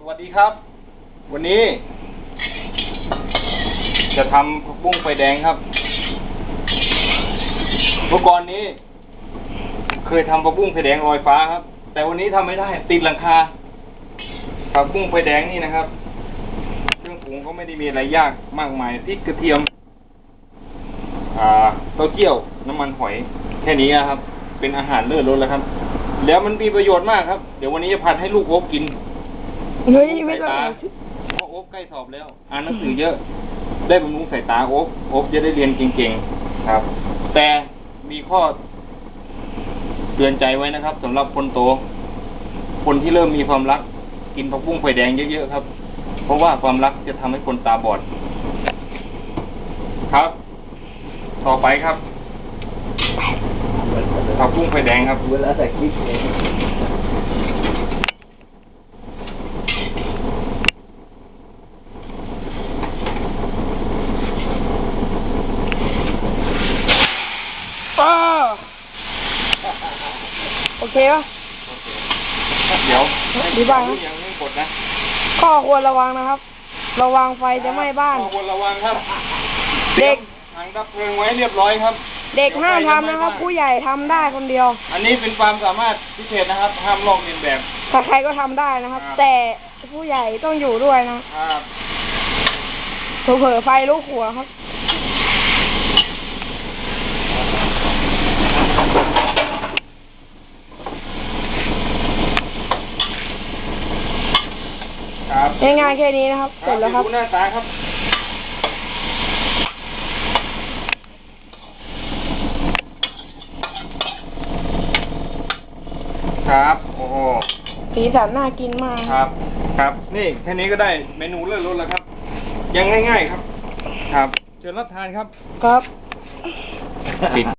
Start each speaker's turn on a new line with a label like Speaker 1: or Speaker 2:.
Speaker 1: สวัสดีครับ วันนี้ จะทำผักบุ้งไฟแดงครับเมื่อก่อนนี้ เคยทำผักบุ้งไฟแดงลอยฟ้าครับ แต่วันนี้ทำไม่ได้ ติดหลังคาผักบุ้งไฟแดงนี่นะครับเครื่องปรุงก็ไม่ได้มีอะไรยากมากมายพริกกระเทียม อ่าเต้าเจี้ยว น้ำมันหอย แค่นี้นะครับ เป็นอาหารเลิศรสแล้วครับ แล้วมันมีประโยชน์มากครับ เดี๋ยววันนี้จะผัดให้ลูกโอ๊กกิน
Speaker 2: เฮ้ยไม่
Speaker 1: สาย
Speaker 2: ต้อง
Speaker 1: ตาเพราะโอ๊กใกล้สอบแล้ว อ่านหนังสือเยอะ ได้บำรุงสายตาโอ๊กโอ๊กจะได้เรียนเก่งๆครับ แต่มีข้อเตือนใจไว้นะครับสำหรับคนโต คนที่เริ่มมีความรัก กินผักบุ้งไฟแดงเยอะๆครับ เพราะว่าความรักจะทำให้คนตาบอด ครับ ต่อไปครับผักบุ้งไฟแดงครับ
Speaker 3: เวลาใส่คลิ ปเอง
Speaker 2: ป้าโอเคปะ
Speaker 1: เดี๋ยว
Speaker 2: อธิบายนะ
Speaker 1: ยังไม่กดนะ
Speaker 2: ข้อควรระวังนะครับ ระวังไฟจะไหม้บ้าน
Speaker 1: ขอควรระวังครับ
Speaker 2: เด็ก
Speaker 1: ถังดับเพลิงไว้เรียบร้อยครับ
Speaker 2: เด็กห้ามทำนะครับ ผู้ใหญ่ทำได้คนเดียว
Speaker 1: อันนี้เป็นความสามารถพิเศษนะครับ ห้ามลอกเลียนแบบ
Speaker 2: ใครๆก็ทำได้นะครับ
Speaker 1: ครับ
Speaker 2: แต่ผู้ใหญ่ต้องอยู่ด้วยนะ
Speaker 1: ครับ
Speaker 2: เผลอๆไฟลุกหัวครับ
Speaker 1: ครับ
Speaker 2: ง่ายๆแค่นี้นะครับ เสร็จแล้วครับ
Speaker 1: ดูหน้าตาครับ ครับ โอ้โห
Speaker 2: สีสันน่ากินมาก
Speaker 1: ครับ ครับ นี่แค่นี้ก็ได้เมนูเลิศรสแล้วครับ ยังง่ายๆครับ ครับ เชิญรับทานครับ
Speaker 2: ครับ
Speaker 1: ปิด